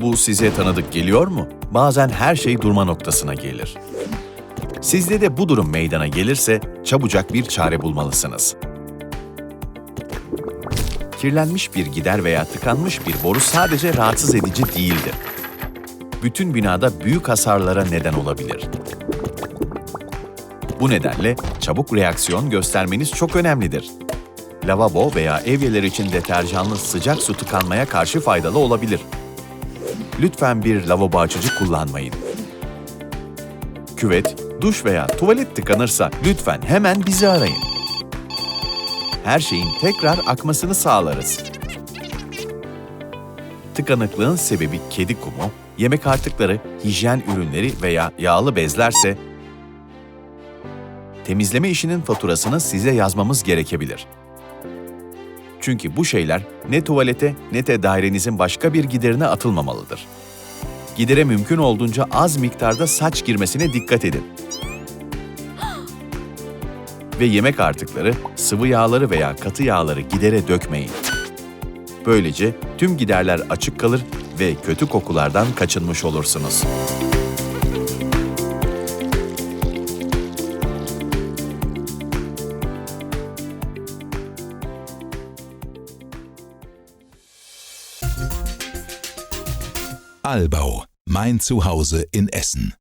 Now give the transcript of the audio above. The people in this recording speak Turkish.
Bu size tanıdık geliyor mu? Bazen her şey durma noktasına gelir. Sizde de bu durum meydana gelirse çabucak bir çare bulmalısınız. Kirlenmiş bir gider veya tıkanmış bir boru sadece rahatsız edici değildir. Bütün binada büyük hasarlara neden olabilir. Bu nedenle çabuk reaksiyon göstermeniz çok önemlidir. Lavabo veya evyeler için deterjanlı sıcak su tıkanmaya karşı faydalı olabilir. Lütfen bir lavabo açıcı kullanmayın. Küvet, duş veya tuvalet tıkanırsa lütfen hemen bizi arayın. Her şeyin tekrar akmasını sağlarız. Tıkanıklığın sebebi kedi kumu, yemek artıkları, hijyen ürünleri veya yağlı bezlerse temizleme işinin faturasını size yazmamız gerekebilir. Çünkü bu şeyler ne tuvalete ne de dairenizin başka bir giderine atılmamalıdır. Gidere mümkün olduğunca az miktarda saç girmesine dikkat edin. Ve yemek artıkları, sıvı yağları veya katı yağları gidere dökmeyin. Böylece tüm giderler açık kalır ve kötü kokulardan kaçınmış olursunuz. Albau, mein Zuhause in Essen.